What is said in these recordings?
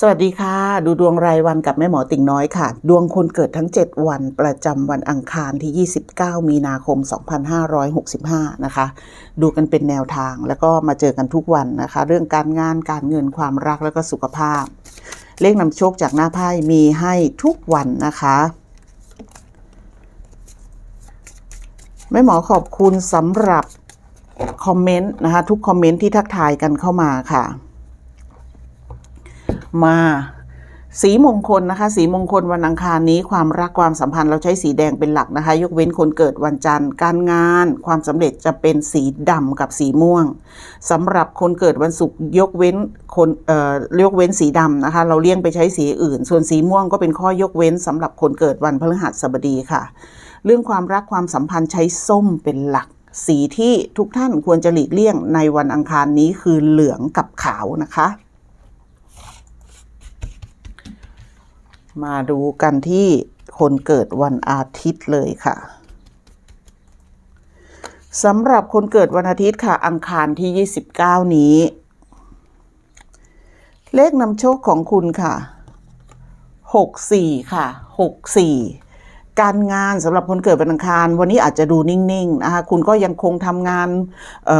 สวัสดีค่ะ ดูดวงรายวันกับแม่หมอติ่งน้อยค่ะ ดวงคนเกิดทั้ง 7 วันประจำวันอังคารที่ 29 มีนาคม 2565 นะคะ ดูกันเป็นแนวทางแล้วก็มาเจอกันทุกวันนะคะ เรื่องการงานการเงินความรักแล้วก็สุขภาพ เลขนำโชคจากหน้าไพ่มีให้ทุกวันนะคะแม่หมอขอบคุณสำหรับคอมเมนต์นะคะ ทุกคอมเมนต์ที่ทักทายกันเข้ามาค่ะ มา สีมงคลนะคะ สีมงคลวันอังคารนี้ความรักความสัมพันธ์เราใช้สีแดงเป็นหลักนะคะ ยกเว้นคนเกิดวันจันทร์ การงาน ความสำเร็จจะเป็นสีดำกับสีม่วงสำหรับคนเกิดวันศุกร์ยกเว้นคนเอ่อยกเว้นสีดำนะคะ เราเลี่ยงไปใช้สีอื่น ส่วนสีม่วงก็เป็นข้อยกเว้นสำหรับคนเกิดวันพฤหัสบดีค่ะ เรื่องความรักความสัมพันธ์ใช้ส้มเป็นหลักสีที่ทุกท่านควรจะหลีกเลี่ยงในวันอังคารนี้คือเหลืองกับขาวนะคะ มาดูกันที่คนเกิดวันอาทิตย์เลยค่ะสำหรับคนเกิดวันอาทิตย์ค่ะ อังคารที่ 29 นี้ เลขนำโชคของคุณค่ะ 64 ค่ะ 64 การงานสำหรับคนเกิดวันอังคาร วันนี้อาจจะดูนิ่งๆนะคะคุณก็ยังคงทำงานเ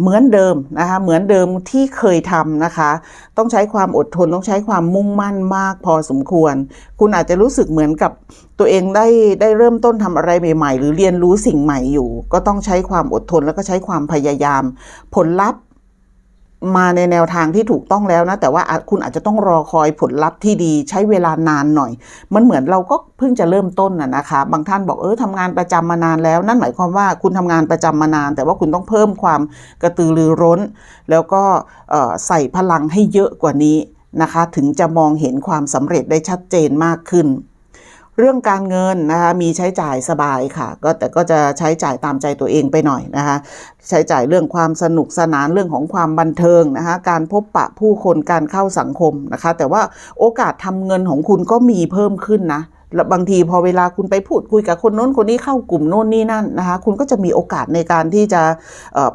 เหมือนเดิมนะคะเหมือนเดิมที่เคยทำนะคะ ต้องใช้ความอดทนต้องใช้ความมุ่งมั่นมากพอสมควร คุณอาจจะรู้สึกเหมือนกับตัวเองได้ได้เริ่มต้นทำอะไรใหม่ ๆ หรือเรียนรู้สิ่งใหม่อยู่ ก็ต้องใช้ความอดทนแล้วก็ใช้ความพยายาม ผลลัพธ์ มาในแนวทางที่ถูกต้องแล้วนะ แต่ว่าคุณอาจจะต้องรอคอยผลลัพธ์ที่ดีใช้เวลานานหน่อย มันเหมือนเราก็เพิ่งจะเริ่มต้นนะนะคะ บางท่านบอกเออทำงานประจำมานานแล้ว นั่นหมายความว่าคุณทำงานประจำมานาน แต่ว่าคุณต้องเพิ่มความกระตือรือร้น แล้วก็ใส่พลังให้เยอะกว่านี้นะคะ ถึงจะมองเห็นความสำเร็จได้ชัดเจนมากขึ้น เรื่องการเงินนะคะมีใช้จ่ายสบายค่ะ ก็แต่ก็จะใช้จ่ายตามใจตัวเองไปหน่อยนะคะใช้จ่ายเรื่องความสนุกสนานเรื่องของความบันเทิงนะคะการพบปะผู้คนการเข้าสังคมนะคะ แต่ว่าโอกาสทำเงินของคุณก็มีเพิ่มขึ้นนะ แล้วบางทีพอเวลาคุณไปพูดคุยกับคนโน้นคนนี้เข้ากลุ่มโน้นนี่นั่นนะคะคุณก็จะมีโอกาสในการที่จะ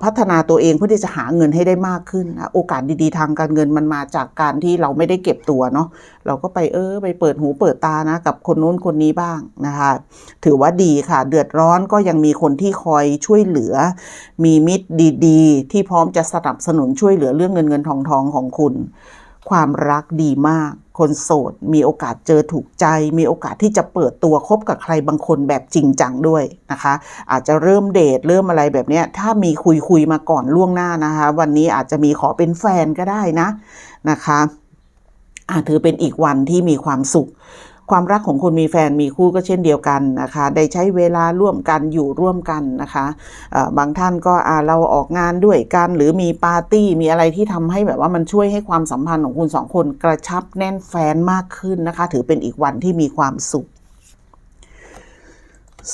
พัฒนาตัวเองเพื่อที่จะหาเงินให้ได้มากขึ้นนะโอกาสดีๆทางการเงินมันมาจากการที่เราไม่ได้เก็บตัวเนาะเราก็ไปเออไปเปิดหูเปิดตานะกับคนโน้นคนนี้บ้างนะคะถือว่าดีค่ะ เดือดร้อนก็ยังมีคนที่คอยช่วยเหลือ มีมิตรดี ๆ ที่พร้อมจะสนับสนุนช่วยเหลือเรื่องเงินเงินทองทองของคุณ ความรักดีมาก คนโสด มีโอกาสเจอถูกใจ มีโอกาสที่จะเปิดตัวคบกับใครบางคนแบบจริงจังด้วยนะคะ อาจจะเริ่มเดทเริ่มอะไรแบบนี้ถ้ามีคุยคุยมาก่อนล่วงหน้านะคะ วันนี้อาจจะมีขอเป็นแฟนก็ได้นะนะคะอาถือเป็นอีกวันที่มีความสุข ความรักของคนมีแฟนมีคู่ก็เช่นเดียวกันนะคะ ได้ใช้เวลาร่วมกันอยู่ร่วมกันนะคะบางท่านก็อาเราออกงานด้วยกันหรือมีปาร์ตี้มีอะไรที่ทำให้แบบว่ามันช่วยให้ความสัมพันธ์ของคุณสองคนกระชับแน่นแฟนมากขึ้นนะคะ ถือเป็นอีกวันที่มีความสุข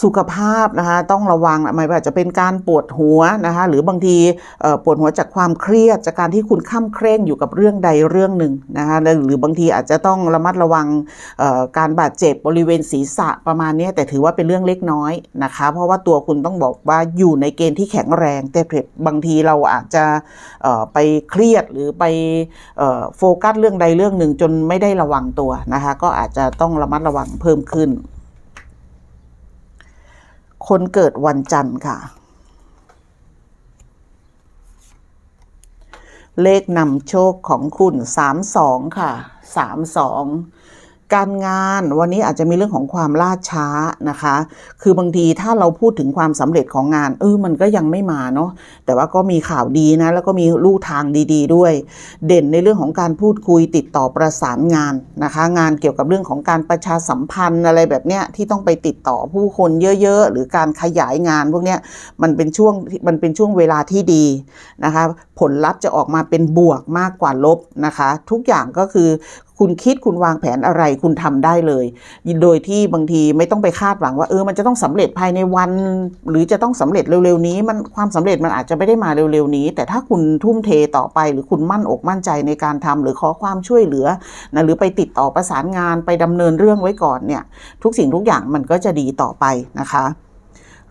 สุขภาพนะคะต้องระวังไม่ว่าจะเป็นการปวดหัวนะคะหรือบางทีปวดหัวจากความเครียด จากการที่คุณข้ามเคร่งอยู่กับเรื่องใดเรื่องหนึ่งนะคะหรือบางทีอาจจะต้องระมัดระวังการบาดเจ็บบริเวณศีรษะประมาณนี้แต่ถือว่าเป็นเรื่องเล็กน้อยนะคะ เพราะว่าตัวคุณต้องบอกว่าอยู่ในเกณฑ์ที่แข็งแรง แต่บางทีเราอาจจะไปเครียดหรือไปโฟกัสเรื่องใดเรื่องหนึ่งจนไม่ได้ระวังตัวนะคะก็อาจจะต้องระมัดระวังเพิ่มขึ้น คนเกิดวันจันทร์ค่ะ เลขนำโชคของคุณสามสองค่ะสามสอง การงานวันนี้อาจจะมีเรื่องของความล่าช้านะคะ คือบางทีถ้าเราพูดถึงความสำเร็จของงานเออมันก็ยังไม่มาเนาะแต่ว่าก็มีข่าวดีนะ แล้วก็มีลู่ทางดี ๆ ด้วย เด่นในเรื่องของการพูดคุยติดต่อประสานงานนะคะ งานเกี่ยวกับเรื่องของการประชาสัมพันธ์อะไรแบบเนี้ยที่ต้องไปติดต่อผู้คนเยอะ ๆ หรือการขยายงานพวกเนี้ยมันเป็นช่วงมันเป็นช่วงเวลาที่ดีนะคะ ผลลัพธ์จะออกมาเป็นบวกมากกว่าลบนะคะ ทุกอย่างก็คือคุณคิดคุณวางแผนอะไรคุณทำได้เลย โดยที่บางทีไม่ต้องไปคาดหวังว่าเออมันจะต้องสำเร็จภายในวัน หรือจะต้องสำเร็จเร็วๆนี้ มันความสำเร็จมันอาจจะไม่ได้มาเร็วๆนี้ แต่ถ้าคุณทุ่มเทต่อไป หรือคุณมั่นอกมั่นใจในการทำหรือขอความช่วยเหลือนะหรือไปติดต่อประสานงานไปดำเนินเรื่องไว้ก่อนเนี่ย ทุกสิ่งทุกอย่างมันก็จะดีต่อไปนะคะ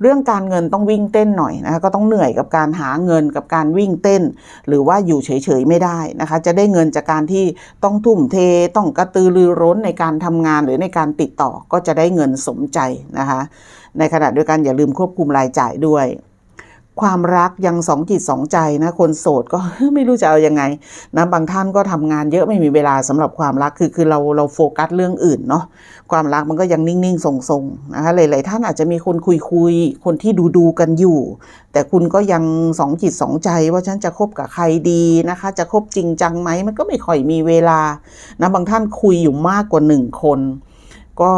เรื่องการเงินต้องวิ่งเต้นหน่อยนะคะก็ต้องเหนื่อยกับการหาเงินกับการวิ่งเต้น หรือว่าอยู่เฉยๆไม่ได้นะคะ จะได้เงินจากการที่ต้องทุ่มเทต้องกระตือรือร้นในการทำงานหรือในการติดต่อก็จะได้เงินสมใจนะคะ ในขณะเดียวกันอย่าลืมควบคุมรายจ่ายด้วย ความรักยังสองจิตสองใจนะคนโสดก็ไม่รู้จะเอายังไงนะบางท่านก็ทำงานเยอะไม่มีเวลาสำหรับความรักคือคือเราเราโฟกัสเรื่องอื่นเนาะความรักมันก็ยังนิ่งๆทรงๆนะคะหลายๆท่านอาจจะมีคนคุยคุยคนที่ดูดูกันอยู่ แต่คุณก็ยังสองจิตสองใจว่าฉันจะคบกับใครดีนะคะ จะคบจริงจังไหมมันก็ไม่ค่อยมีเวลานะบางท่านคุยอยู่มากกว่าหนึ่งคน ก็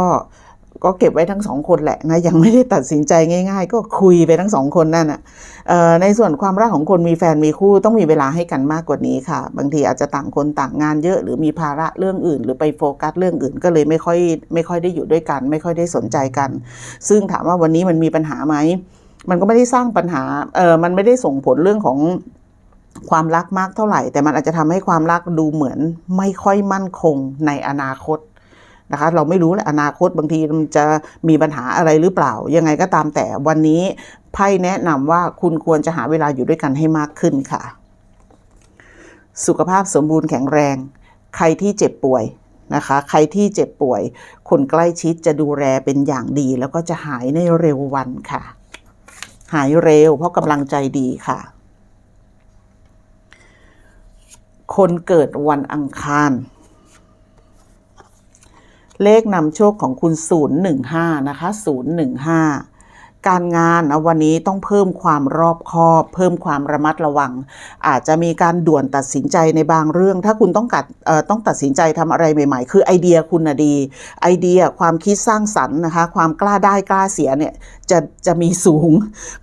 ก็เก็บไว้ทั้งสองคนแหละนะยังไม่ได้ตัดสินใจง่าย ๆ ก็คุยไปทั้งสองคนนั่นน่ะเอ่อในส่วนความรักของคนมีแฟนมีคู่ต้องมีเวลาให้กันมากกว่านี้ค่ะ บางทีอาจจะต่างคนต่างงานเยอะ หรือมีภาระเรื่องอื่น หรือไปโฟกัสเรื่องอื่น ก็เลยไม่ค่อยไม่ค่อยได้อยู่ด้วยกัน ไม่ค่อยได้สนใจกัน ซึ่งถามว่าวันนี้มันมีปัญหาไหมมันก็ไม่ได้สร้างปัญหาเออมันไม่ได้ส่งผลเรื่องของความรักมากเท่าไหร่ แต่มันอาจจะทำให้ความรักดูเหมือนไม่ค่อยมั่นคงในอนาคต นะคะ เราไม่รู้แหละอนาคตบางทีมันจะมีปัญหาอะไรหรือเปล่า ยังไงก็ตามแต่วันนี้ไพ่แนะนำว่าคุณควรจะหาเวลาอยู่ด้วยกันให้มากขึ้นค่ะ สุขภาพสมบูรณ์แข็งแรง ใครที่เจ็บป่วยนะคะ ใครที่เจ็บป่วย คนใกล้ชิดจะดูแลเป็นอย่างดี แล้วก็จะหายในเร็ววันค่ะ หายเร็วเพราะกำลังใจดีค่ะ คนเกิดวันอังคาร เลขนำโชคของคุณ 015 นะคะ 015 การงานนะวันนี้ต้องเพิ่มความรอบคอบ เพิ่มความระมัดระวัง อาจจะมีการด่วนตัดสินใจในบางเรื่อง ถ้าคุณต้องกัดต้องตัดสินใจทำอะไรใหม่ ๆ คือไอเดียคุณนะดี ไอเดียความคิดสร้างสรรค์นะคะความกล้าได้กล้าเสียเนี่ยจะจะมีสูง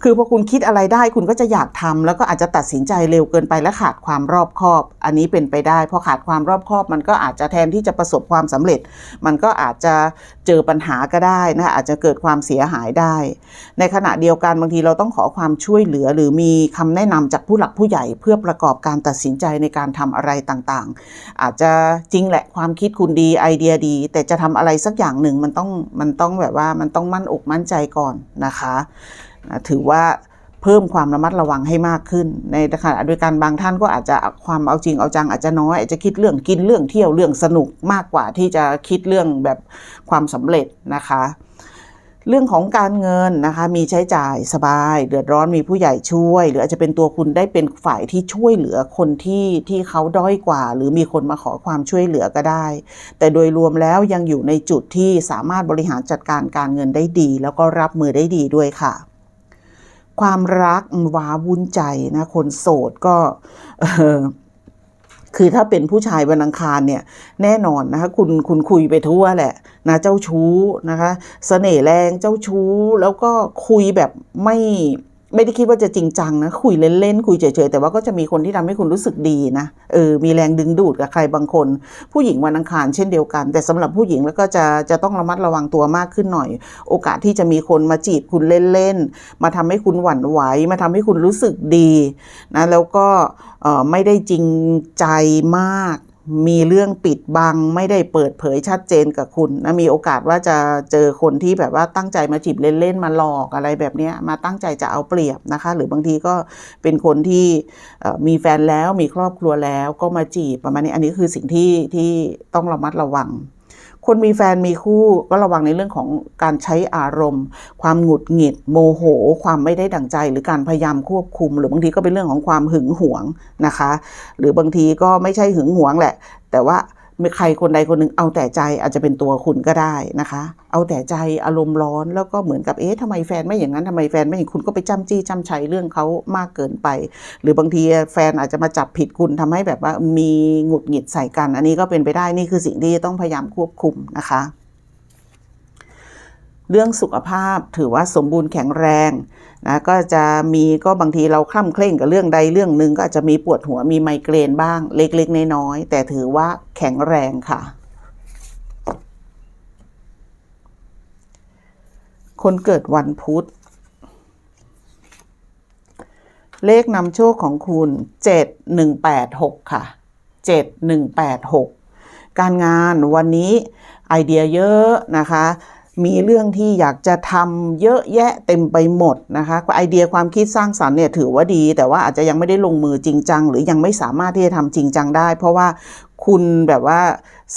คือพอคุณคิดอะไรได้คุณก็จะอยากทำแล้วก็อาจจะตัดสินใจเร็วเกินไปและขาดความรอบคอบ อันนี้เป็นไปได้พอขาดความรอบคอบมันก็อาจจะแทนที่จะประสบความสำเร็จ มันก็อาจจะเจอปัญหาก็ได้นะอาจจะเกิดความเสียหายได้ในขณะเดียวกันบางทีเราต้องขอความช่วยเหลือ หรือมีคำแนะนำจากผู้หลักผู้ใหญ่ เพื่อประกอบการตัดสินใจในการทำอะไรต่างๆ อาจจะจริงแหละความคิดคุณดีไอเดียดี แต่จะทำอะไรสักอย่างหนึ่งมันต้องมันต้องแบบว่ามันต้องมั่นอกมั่นใจก่อนนะคะถือว่าเพิ่มความระมัดระวังให้มากขึ้น ในขณะเดียวกันบางท่านก็อาจจะความเอาจริงเอาจังอาจจะน้อยอาจจะคิดเรื่องกินเรื่องเที่ยวเรื่องสนุกมากกว่าที่จะคิดเรื่องแบบความสำเร็จนะคะ เรื่องของการเงินนะคะมีใช้จ่ายสบาย เดือดร้อนมีผู้ใหญ่ช่วย หรืออาจจะเป็นตัวคุณได้เป็นฝ่ายที่ช่วยเหลือคนที่ที่เขาด้อยกว่า หรือมีคนมาขอความช่วยเหลือก็ได้ แต่โดยรวมแล้วยังอยู่ในจุดที่สามารถบริหารจัดการการเงินได้ดี แล้วก็รับมือได้ดีด้วยค่ะ ความรักว้าวุ่นใจนะคนโสดก็คือถ้าเป็นผู้ชายวันอังคารเนี่ยแน่นอนนะคะคุณคุณคุยไปทั่วแหละ นะเจ้าชู้นะคะเสน่ห์แรงเจ้าชู้ แล้วก็คุยแบบไม่ไม่ได้คิดว่าจะจริงจังนะคุยเล่นๆคุยเฉยๆแต่ว่าก็จะมีคนที่ทำให้คุณรู้สึกดีนะเออมีแรงดึงดูดกับใครบางคน ผู้หญิงวันอังคารเช่นเดียวกัน แต่สำหรับผู้หญิงแล้วก็จะจะต้องระมัดระวังตัวมากขึ้นหน่อย โอกาสที่จะมีคนมาจีบคุณเล่นๆมาทำให้คุณหวั่นไหวมาทำให้คุณรู้สึกดีนะแล้วก็ไม่ได้จริงใจมาก มีเรื่องปิดบังไม่ได้เปิดเผยชัดเจนกับคุณนะมีโอกาสว่าจะเจอคนที่แบบว่าตั้งใจมาจีบเล่นๆมาหลอกอะไรแบบนี้มาตั้งใจจะเอาเปรียบนะคะ หรือบางทีก็เป็นคนที่มีแฟนแล้วมีครอบครัวแล้วก็มาจีบประมาณนี้อันนี้คือสิ่งที่ที่ต้องระมัดระวัง คนมีแฟนมีคู่ก็ระวังในเรื่องของการใช้อารมณ์ ความหงุดหงิด โมโห ความไม่ได้ดั่งใจ หรือการพยายามควบคุม หรือบางทีก็เป็นเรื่องของความหึงหวงนะคะ หรือบางทีก็ไม่ใช่หึงหวงแหละ แต่ว่า ม่ใครคนใดคนหนึ่งเอาแต่ใจอาจจะเป็นตัวคุณก็ได้นะคะ เอาแต่ใจอารมณ์ร้อนแล้วก็เหมือนกับเอ๊ะทำไมแฟนไม่อย่างนั้นทำไมแฟนไม่อย่างคุณก็ไปจ้ำจี้จ้ำชัยเรื่องเขามากเกินไป หรือบางทีแฟนอาจจะมาจับผิดคุณทำให้แบบว่ามีหงุดหงิดใส่กัน อันนี้ก็เป็นไปได้นี่คือสิ่งที่ต้องพยายามควบคุมนะคะ เรื่องสุขภาพถือว่าสมบูรณ์แข็งแรงนะก็จะมีก็บางทีเราคล่ำเคร่งกับเรื่องใดเรื่องหนึ่งก็อาจจะมีปวดหัวมีไมเกรนบ้างเล็กๆน้อยๆแต่ถือว่าแข็งแรงค่ะ คนเกิดวันพุธ เลขนำโชคของคุณ 7186 ค่ะ 7186 การงานวันนี้ไอเดียเยอะนะคะ มีเรื่องที่อยากจะทำเยอะแยะเต็มไปหมดนะคะไอเดียความคิดสร้างสรรค์เนี่ยถือว่าดี แต่ว่าอาจจะยังไม่ได้ลงมือจริงจัง หรือยังไม่สามารถที่จะทำจริงจังได้ เพราะว่าคุณแบบว่า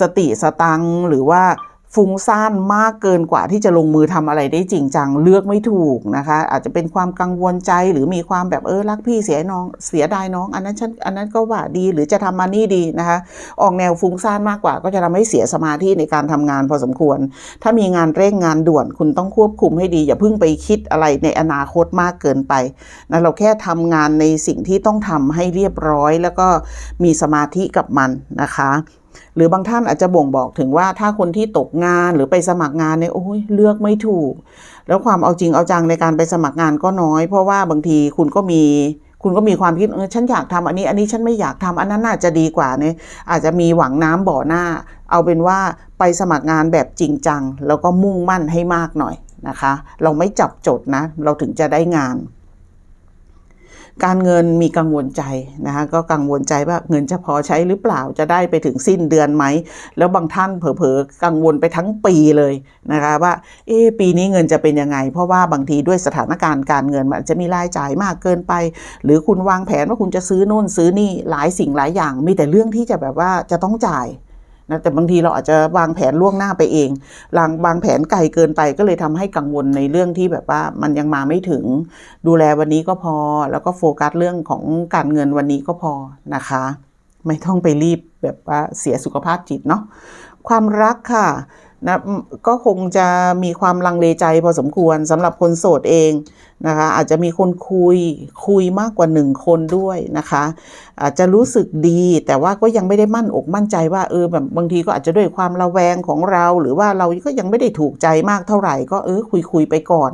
สติสตังหรือว่า ฟุ้งซ่านมากเกินกว่าที่จะลงมือทำอะไรได้จริงจังเลือกไม่ถูกนะคะ อาจจะเป็นความกังวลใจหรือมีความแบบเออรักพี่เสียน้องเสียดายน้อง อันนั้นฉันอันนั้นก็ว่าดีหรือจะทำมานี่ดีนะคะ ออกแนวฟุ้งซ่านมากกว่า ก็จะทำให้เสียสมาธิในการทำงานพอสมควร ถ้ามีงานเร่งงานด่วนคุณต้องควบคุมให้ดี อย่าเพิ่งไปคิดอะไรในอนาคตมากเกินไปนะเราแค่ทำงานในสิ่งที่ต้องทำให้เรียบร้อย แล้วก็มีสมาธิกับมันนะคะ หรือบางท่านอาจจะบ่งบอกถึงว่าถ้าคนที่ตกงานหรือไปสมัครงานเนี่ยโอ้ยเลือกไม่ถูก แล้วความเอาจริงเอาจังในการไปสมัครงานก็น้อย เพราะว่าบางทีคุณก็มีคุณก็มีความคิดเออฉันอยากทำอันนี้ อันนี้ฉันไม่อยากทำอันนั้นน่าจะดีกว่าเนี่ยอาจจะมีหวังน้ำบ่อหน้า เอาเป็นว่าไปสมัครงานแบบจริงจัง แล้วก็มุ่งมั่นให้มากหน่อยนะคะ เราไม่จับจดนะ เราถึงจะได้งาน การเงินมีกังวลใจนะคะก็กังวลใจว่าเงินจะพอใช้หรือเปล่าจะได้ไปถึงสิ้นเดือนไหม แล้วบางท่านเผลอๆกังวลไปทั้งปีเลยนะคะว่าเอ๊ปีนี้เงินจะเป็นยังไง เพราะว่าบางทีด้วยสถานการณ์การเงินมันจะมีรายจ่ายมากเกินไป หรือคุณวางแผนว่าคุณจะซื้อนู่นซื้อนี่หลายสิ่งหลายอย่าง มีแต่เรื่องที่จะแบบว่าจะต้องจ่าย นะแต่บางทีเราอาจจะวางแผนล่วงหน้าไปเองลางวางแผนไกลเกินไปก็เลยทำให้กังวลในเรื่องที่แบบว่ามันยังมาไม่ถึง ดูแลวันนี้ก็พอ แล้วก็โฟกัสเรื่องของการเงินวันนี้ก็พอนะคะ ไม่ต้องไปรีบแบบว่าเสียสุขภาพจิตเนาะความรักค่ะ นะก็คงจะมีความลังเลใจพอสมควรสำหรับคนโสดเองนะคะอาจจะมีคนคุยคุยมากกว่าหนึ่งคนด้วยนะคะ อาจจะรู้สึกดีแต่ว่าก็ยังไม่ได้มั่นอกมั่นใจว่าเออแบบบางทีก็อาจจะด้วยความระแวงของเรา หรือว่าเราก็ยังไม่ได้ถูกใจมากเท่าไหร่ ก็เออคุยคุยไปก่อน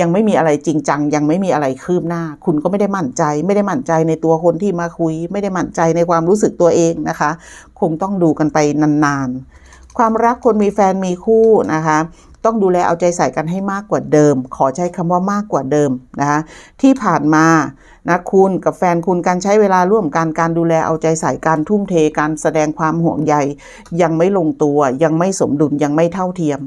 ยังไม่มีอะไรจริงจัง ยังไม่มีอะไรคืบหน้า คุณก็ไม่ได้มั่นใจ ไม่ได้มั่นใจในตัวคนที่มาคุย ไม่ได้มั่นใจในความรู้สึกตัวเองนะคะ คงต้องดูกันไปนานๆ ความรักคนมีแฟนมีคู่นะคะ ต้องดูแลเอาใจใส่กันให้มากกว่าเดิม ขอใช้คำว่ามากกว่าเดิมนะคะที่ผ่านมานะคุณกับแฟนคุณการใช้เวลาร่วมกันการดูแลเอาใจใส่การทุ่มเทการแสดงความห่วงใยยังไม่ลงตัวยังไม่สมดุลยังไม่เท่าเทียม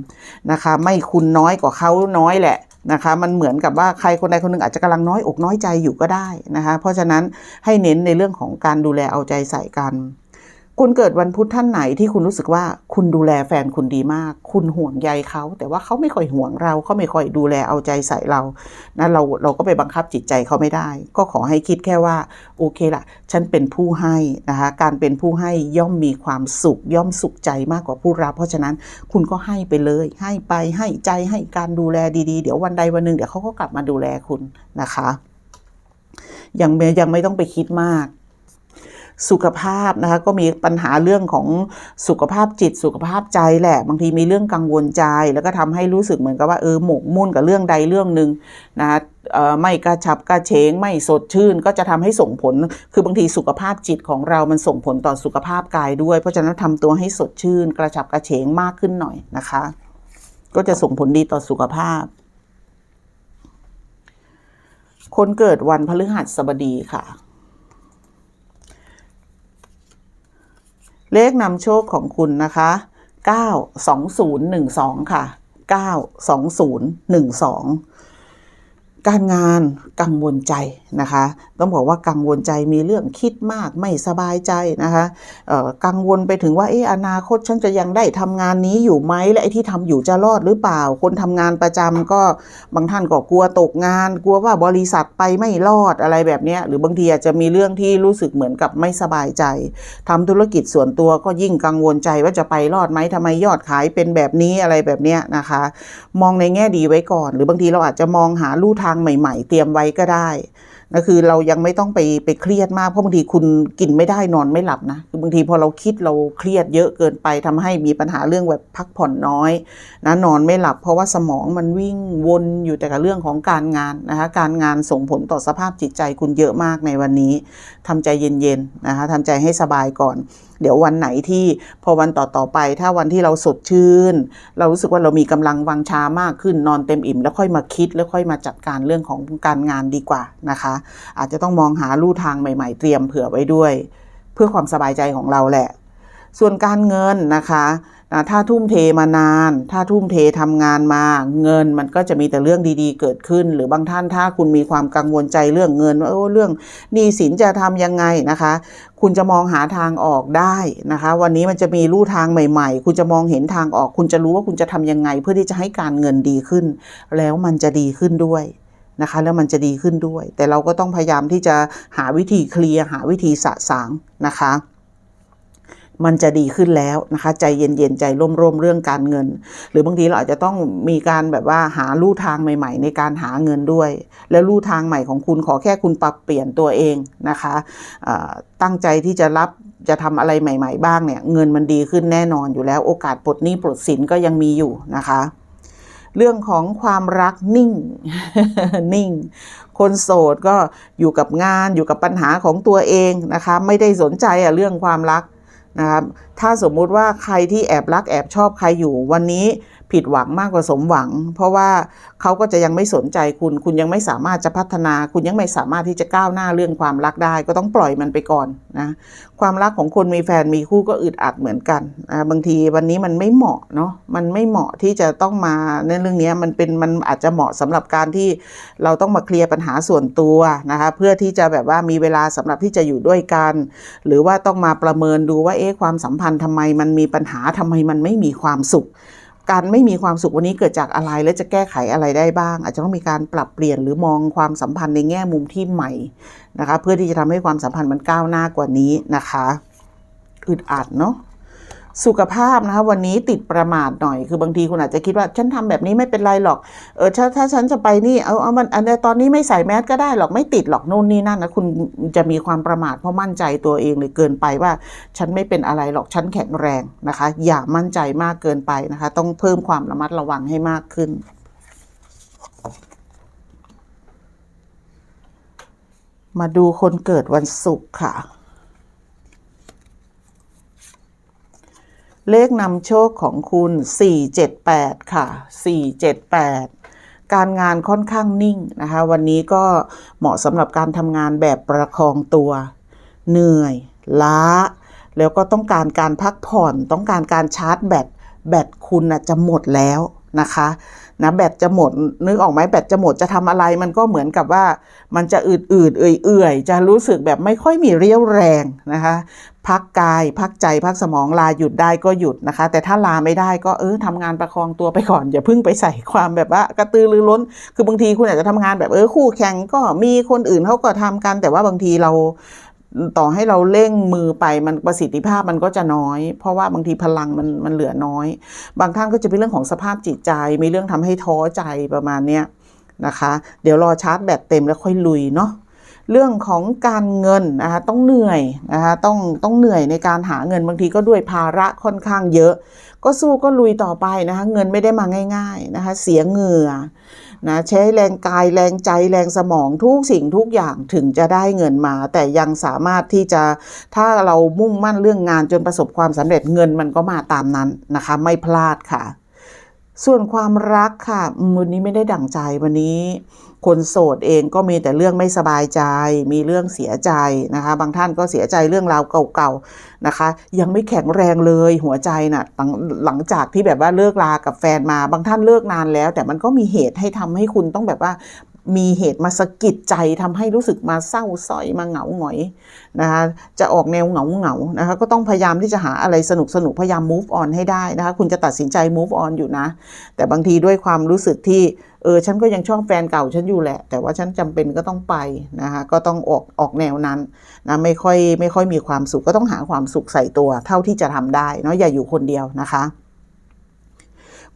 นะคะ ไม่คุณน้อยกว่าเขาน้อยแหละนะคะ มันเหมือนกับว่าใครคนใดคนหนึ่งอาจจะกำลังน้อยอกน้อยใจอยู่ก็ได้นะคะ เพราะฉะนั้นให้เน้นในเรื่องของการดูแลเอาใจใส่กัน คุณเกิดวันพุธท่านไหนที่คุณรู้สึกว่าคุณดูแลแฟนคุณดีมาก คุณห่วงใยเขา แต่ว่าเขาไม่ค่อยห่วงเราเขาไม่ค่อยดูแลเอาใจใส่เรานะเราเราก็ไปบังคับจิตใจเขาไม่ได้ ก็ขอให้คิดแค่ว่าโอเคละฉันเป็นผู้ให้นะคะการเป็นผู้ให้ย่อมมีความสุข ย่อมสุขใจมากกว่าผู้รับ เพราะฉะนั้นคุณก็ให้ไปเลย ให้ไปให้ใจให้การดูแลดีๆ เดี๋ยววันใดวันหนึ่งเดี๋ยวเขาก็กลับมาดูแลคุณนะคะยังยังไม่ต้องไปคิดมาก สุขภาพนะคะก็มีปัญหาเรื่องของสุขภาพจิตสุขภาพใจแหละ บางทีมีเรื่องกังวลใจ แล้วก็ทำให้รู้สึกเหมือนกับว่าเออหมกมุ่นกับเรื่องใดเรื่องหนึ่งนะคะไม่กระฉับกระเฉงไม่สดชื่น ก็จะทำให้ส่งผล คือบางทีสุขภาพจิตของเรามันส่งผลต่อสุขภาพกายด้วย เพราะฉะนั้นทำตัวให้สดชื่น กระฉับกระเฉงมากขึ้นหน่อยนะคะ ก็จะส่งผลดีต่อสุขภาพ คนเกิดวันพฤหัสบดีค่ะ เลขนำโชคของคุณนะคะ 92012 ค่ะ 92012 การงานกังวลใจนะคะ ต้องบอกว่ากังวลใจมีเรื่องคิดมากไม่สบายใจนะคะกังวลไปถึงว่าเอออนาคตฉันจะยังได้ทำงานนี้อยู่ไหมและไอ้ที่ทำอยู่จะรอดหรือเปล่า คนทำงานประจำก็บางท่านก็กลัวตกงาน กลัวว่าบริษัทไปไม่รอดอะไรแบบนี้หรือบางทีอาจจะมีเรื่องที่รู้สึกเหมือนกับไม่สบายใจทำธุรกิจส่วนตัวก็ยิ่งกังวลใจว่าจะไปรอดไหมทำไมยอดขายเป็นแบบนี้อะไรแบบนี้นะคะ มองในแง่ดีไว้ก่อน หรือบางทีเราอาจจะมองหาลู่ทางางใหม่ ๆ เตรียมไว้ก็ได้นะคือเรายังไม่ต้องไปไปเครียดมากเพราะบางทีคุณกินไม่ได้นอนไม่หลับนะคือบางทีพอเราคิดเราเครียดเยอะเกินไปทำให้มีปัญหาเรื่องแบบพักผ่อนน้อยนะนอนไม่หลับ เพราะว่าสมองมันวิ่งวนอยู่แต่กับเรื่องของการงานนะคะการงานส่งผลต่อสภาพจิตใจคุณเยอะมากในวันนี้ทำใจเย็นๆนะคะทำใจให้สบายก่อน เดี๋ยววันไหนที่พอวันต่อๆไป ถ้าวันที่เราสดชื่น เรารู้สึกว่าเรามีกำลังวังชามากขึ้นนอนเต็มอิ่ม แล้วค่อยมาคิดแล้วค่อยมาจัดการเรื่องของการงานดีกว่านะคะ อาจจะต้องมองหาลู่ทางใหม่ๆ เตรียมเผื่อไว้ด้วย เพื่อความสบายใจของเราแหละ ส่วนการเงินนะคะ นะถ้าทุ่มเทมานาน ถ้าทุ่มเททำงานมา เงินมันก็จะมีแต่เรื่องดีๆ เกิดขึ้น หรือบางท่านถ้าคุณมีความกังวลใจเรื่องเงินว่าเรื่องหนี้สินจะทำยังไงนะคะ คุณจะมองหาทางออกได้นะคะ วันนี้มันจะมีลู่ทางใหม่ ๆ คุณจะมองเห็นทางออก คุณจะรู้ว่าคุณจะทำยังไง เพื่อที่จะให้การเงินดีขึ้น แล้วมันจะดีขึ้นด้วยนะคะแล้วมันจะดีขึ้นด้วย แต่เราก็ต้องพยายามที่จะหาวิธีเคลียร์หาวิธีสะสางนะคะ มันจะดีขึ้นแล้วนะคะใจเย็นๆใจร่มๆเรื่องการเงิน หรือบางทีเราอาจจะต้องมีการแบบว่าหาลู่ทางใหม่ ๆ ในการหาเงินด้วย แล้วลู่ทางใหม่ของคุณขอแค่คุณปรับเปลี่ยนตัวเองนะคะตั้งใจที่จะรับจะทำอะไรใหม่ ๆ บ้างเนี่ยเงินมันดีขึ้นแน่นอนอยู่แล้วโอกาสปลดหนี้ปลดสินก็ยังมีอยู่นะคะเรื่องของความรักนิ่ง นิ่ง คนโสดก็อยู่กับงานอยู่กับปัญหาของตัวเองนะคะ ไม่ได้สนใจอะเรื่องความรัก นะครับถ้าสมมุติว่าใครที่แอบรักแอบชอบใครอยู่วันนี้ ผิดหวังมากกว่าสมหวัง เพราะว่าเขาก็จะยังไม่สนใจคุณ คุณยังไม่สามารถจะพัฒนา คุณยังไม่สามารถที่จะก้าวหน้าเรื่องความรักได้ ก็ต้องปล่อยมันไปก่อนนะความรักของคนมีแฟนมีคู่ก็อึดอัดเหมือนกันอ่าบางทีวันนี้มันไม่เหมาะเนาะมันไม่เหมาะที่จะต้องมาในเรื่องนี้มันเป็นมันอาจจะเหมาะสำหรับการที่เราต้องมาเคลียร์ปัญหาส่วนตัวนะคะเพื่อที่จะแบบว่ามีเวลาสำหรับที่จะอยู่ด้วยกัน หรือว่าต้องมาประเมินดูว่าเอ๊ะความสัมพันธ์ทำไมมันมีปัญหาทำไมมันไม่มีความสุข การไม่มีความสุขวันนี้เกิดจากอะไร และจะแก้ไขอะไรได้บ้าง อาจจะต้องมีการปรับเปลี่ยนหรือมองความสัมพันธ์ในแง่มุมที่ใหม่นะคะ เพื่อที่จะทำให้ความสัมพันธ์มันก้าวหน้ากว่านี้นะคะอึดอัดเนาะ สุขภาพนะคะวันนี้ติดประมาทหน่อย คือบางทีคุณอาจจะคิดว่า ฉันทำแบบนี้ไม่เป็นไรหรอกเออถ้าถ้าฉันจะไปนี่เอาเอามันอันตอนนี้ไม่ใส่แมสก็ได้หรอกไม่ติดหรอกโน่นนี่นั่นนะคุณจะมีความประมาทเพราะมั่นใจตัวเองเลยเกินไปว่า ฉันไม่เป็นอะไรหรอกฉันแข็งแรงนะคะ อย่ามั่นใจมากเกินไปนะคะ ต้องเพิ่มความระมัดระวังให้มากขึ้นมาดูคนเกิดวันศุกร์ค่ะ เลขนำโชคของคุณ 478 ค่ะ 478 การงานค่อนข้างนิ่งนะคะ วันนี้ก็เหมาะสำหรับการทำงานแบบประคองตัว เหนื่อย ล้า แล้วก็ต้องการการพักผ่อน ต้องการการชาร์จแบต แบตคุณนะจะหมดแล้ว นะคะนะแบตจะหมดนึกออกไหมแบตจะหมดจะทำอะไร มันก็เหมือนกับว่า มันจะอืดๆเอื่อยๆจะรู้สึกแบบไม่ค่อยมีเรี่ยวแรงนะคะ พักกาย พักใจพักสมองลาหยุดได้ก็หยุดนะคะ แต่ถ้าลาไม่ได้ก็เออทำงานประคองตัวไปก่อน อย่าเพิ่งไปใส่ความแบบว่ากระตือรือร้น คือบางทีคุณอาจจะทำงานแบบเออคู่แข่งก็มีคนอื่นเขาก็ทำกันแต่ว่าบางทีเรา ต่อให้เราเร่งมือไปมันประสิทธิภาพมันก็จะน้อย เพราะว่าบางทีพลังมันมันเหลือน้อย บางท่านก็จะเป็นเรื่องของสภาพจิตใจ มีเรื่องทำให้ท้อใจประมาณเนี้ยนะคะ เดี๋ยวรอชาร์จแบตเต็มแล้วค่อยลุยเนาะเรื่องของการเงินนะคะต้องเหนื่อยนะคะต้องต้องเหนื่อยในการหาเงินบางทีก็ด้วยภาระค่อนข้างเยอะ ก็สู้ก็ลุยต่อไปนะคะเงินไม่ได้มาง่าย ๆนะคะเสียเหงื่อ นะใช้แรงกายแรงใจแรงสมองทุกสิ่งทุกอย่างถึงจะได้เงินมา แต่ยังสามารถที่จะถ้าเรามุ่งมั่นเรื่องงานจนประสบความสำเร็จเงินมันก็มาตามนั้นนะคะ ไม่พลาดค่ะ ส่วนความรักค่ะอืมวันนี้ไม่ได้ดั่งใจวันนี้ คนโสดเองก็มีแต่เรื่องไม่สบายใจ มีเรื่องเสียใจนะคะ บางท่านก็เสียใจเรื่องราวเก่าๆนะคะ ยังไม่แข็งแรงเลยหัวใจน่ะหลังหลังจากที่แบบว่าเลิกลากับแฟนมา บางท่านเลิกนานแล้ว แต่มันก็มีเหตุให้ทำให้คุณต้องแบบว่ามีเหตุมาสะกิดใจทำให้รู้สึกมาเศร้าส้อยมาเหงาหงอยนะคะจะออกแนวเหงาเหงานะคะก็ต้องพยายามที่จะหาอะไรสนุกสนุกๆพยายาม move on ให้ได้นะคะคุณจะตัดสินใจ move on อยู่นะ แต่บางทีด้วยความรู้สึกที่ เออฉันก็ยังชอบแฟนเก่าฉันอยู่แหละ แต่ว่าฉันจำเป็นก็ต้องไปนะคะก็ต้องออกออกแนวนั้นนะไม่ค่อยไม่ค่อยมีความสุขก็ต้องหาความสุขใส่ตัวเท่าที่จะทำได้เนาะอย่าอยู่คนเดียวนะคะ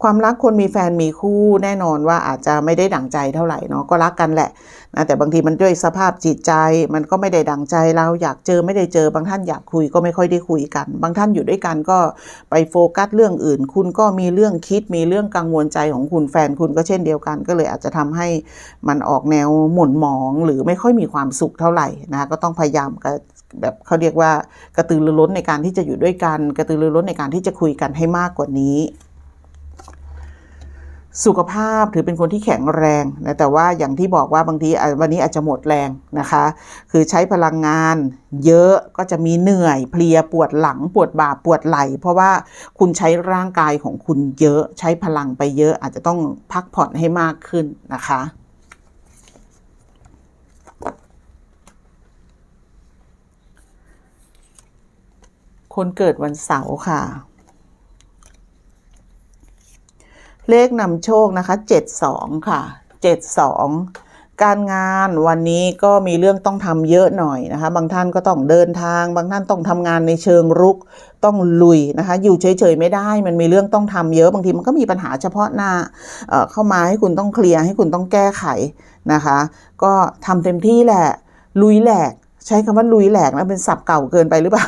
ความรักคนมีแฟนมีคู่แน่นอนว่าอาจจะไม่ได้ดั่งใจเท่าไหร่เนาะก็รักกันแหละนะแต่บางทีมันด้วยสภาพจิตใจ มันก็ไม่ได้ดั่งใจเราอยากเจอไม่ได้เจอบางท่านอยากคุยก็ไม่ค่อยได้คุยกัน บางท่านอยู่ด้วยกันก็ไปโฟกัสเรื่องอื่น คุณก็มีเรื่องคิดมีเรื่องกังวลใจของคุณแฟนคุณก็เช่นเดียวกัน ก็เลยอาจจะทำให้มันออกแนวหม่นหมอง หรือไม่ค่อยมีความสุขเท่าไหร่นะก็ต้องพยายามกับแบบเขาเรียกว่ากระตือรือร้นในการที่จะอยู่ด้วยกัน กระตือรือร้นในการที่จะคุยกันให้มากกว่านี้ สุขภาพถือเป็นคนที่แข็งแรงนะแต่ว่าอย่างที่บอกว่าบางทีวันนี้อาจจะหมดแรงนะคะ คือใช้พลังงานเยอะก็จะมีเหนื่อยเพลียปวดหลังปวดบ่าปวดไหล่เพราะว่าคุณใช้ร่างกายของคุณเยอะใช้พลังไปเยอะอาจจะต้องพักผ่อนให้มากขึ้นนะคะคนเกิดวันเสาร์ค่ะ เลขนำโชคนะคะ 72 ค่ะ 72 การงานวันนี้ก็มีเรื่องต้องทำเยอะหน่อยนะคะ บางท่านก็ต้องเดินทาง บางท่านต้องทำงานในเชิงรุก ต้องลุยนะคะ อยู่เฉยๆไม่ได้ มันมีเรื่องต้องทำเยอะ บางทีมันก็มีปัญหาเฉพาะหน้าเเข้ามาให้คุณต้องเคลียร์ให้คุณต้องแก้ไขนะคะ ก็ทำเต็มที่แหละ ลุยแหลก ใช้คำว่าลุยแหลกนะเป็นศัพท์เก่าเกินไปหรือเปล่า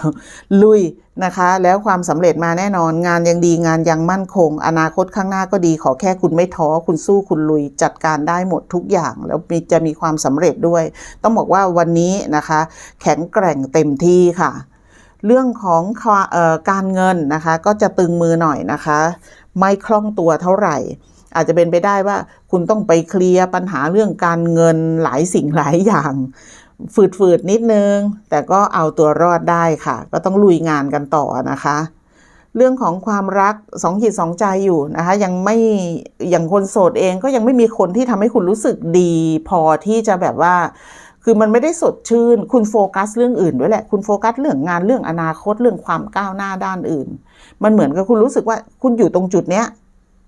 ลุยนะคะ แล้วความสำเร็จมาแน่นอน งานยังดีงานยังมั่นคง อนาคตข้างหน้าก็ดีขอแค่คุณไม่ท้อคุณสู้คุณลุยจัดการได้หมดทุกอย่าง แล้วมีจะมีความสำเร็จด้วย ต้องบอกว่าวันนี้นะคะ แข็งแกร่งเต็มที่ค่ะ เรื่องของออการเงินนะคะ ก็จะตึงมือหน่อยนะคะ ไม่คล่องตัวเท่าไหร่อาจจะเป็นไปได้ว่าคุณต้องไปเคลียร์ปัญหาเรื่องการเงินหลายสิ่งหลายอย่าง ฝืดๆนิดนึง แต่ก็เอาตัวรอดได้ค่ะ ก็ต้องลุยงานกันต่อนะคะ เรื่องของความรักสองจิตสองใจอยู่นะคะ ยังไม่อย่างคนโสดเองก็ยังไม่มีคนที่ทำให้คุณรู้สึกดี พอที่จะแบบว่า คือมันไม่ได้สดชื่น คุณโฟกัสเรื่องอื่นด้วยแหละ คุณโฟกัสเรื่องงานเรื่องอนาคตเรื่องความก้าวหน้าด้านอื่น มันเหมือนกับคุณรู้สึกว่าคุณอยู่ตรงจุดเนี้ย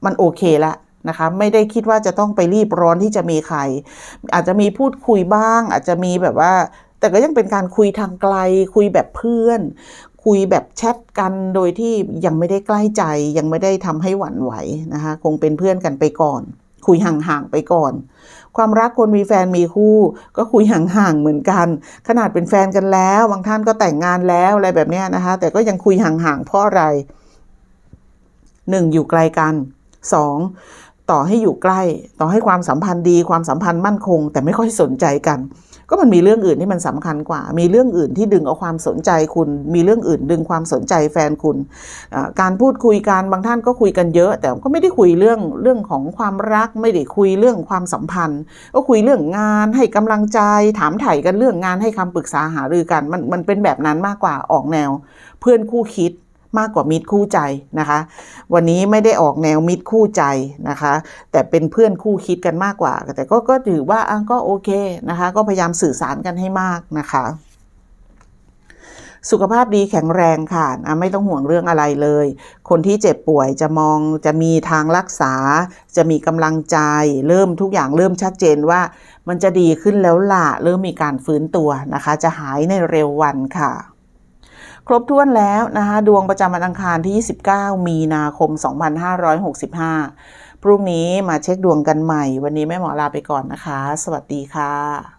มันโอเคแล้ว นะคะไม่ได้คิดว่าจะต้องไปรีบร้อนที่จะมีใคร อาจจะมีพูดคุยบ้าง อาจจะมีแบบว่า แต่ก็ยังเป็นการคุยทางไกล คุยแบบเพื่อน คุยแบบแชทกันโดยที่ยังไม่ได้ใกล้ใจ ยังไม่ได้ทำให้หวั่นไหวนะคะคงเป็นเพื่อนกันไปก่อน คุยห่างๆไปก่อน ความรักคนมีแฟนมีคู่ ก็คุยห่างๆเหมือนกัน ขนาดเป็นแฟนกันแล้ว บางท่านก็แต่งงานแล้วอะไรแบบนี้นะคะ แต่ก็ยังคุยห่างๆเพราะอะไรหนึ่งอยู่ไกลกันสอง ต่อให้อยู่ใกล้ ต่อให้ความสัมพันธ์ดีความสัมพันธ์มั่นคง แต่ไม่ค่อยสนใจกัน ก็มันมีเรื่องอื่นที่มันสำคัญกว่า มีเรื่องอื่นที่ดึงเอาความสนใจคุณ มีเรื่องอื่นดึงความสนใจแฟนคุณ การพูดคุยกันบางท่านก็คุยกันเยอะ แต่ก็ไม่ได้คุยเรื่องเรื่องของความรัก ไม่ได้คุยเรื่องความสัมพันธ์ ก็คุยเรื่องงานให้กำลังใจถามไถ่กันเรื่องงานให้คำปรึกษาหารือกัน มันมันเป็นแบบนั้นมากกว่าออกแนว เพื่อนคู่คิด มากกว่ามิตรคู่ใจนะคะ วันนี้ไม่ได้ออกแนวมิตรคู่ใจนะคะ แต่เป็นเพื่อนคู่คิดกันมากกว่า แต่ก็ก็ถือว่าอะก็โอเคนะคะ ก็พยายามสื่อสารกันให้มากนะคะสุขภาพดีแข็งแรงค่ะอะไม่ต้องห่วงเรื่องอะไรเลย คนที่เจ็บป่วยจะมองจะมีทางรักษา จะมีกำลังใจ เริ่มทุกอย่างเริ่มชัดเจนว่า มันจะดีขึ้นแล้วล่ะ เริ่มมีการฟื้นตัวนะคะ จะหายในเร็ววันค่ะ ครบถ้วนแล้วนะคะ ดวงประจำวันอังคารที่ 29 มีนาคม 2565 พรุ่งนี้มาเช็คดวงกันใหม่ วันนี้แม่หมอลาไปก่อนนะคะ สวัสดีค่ะ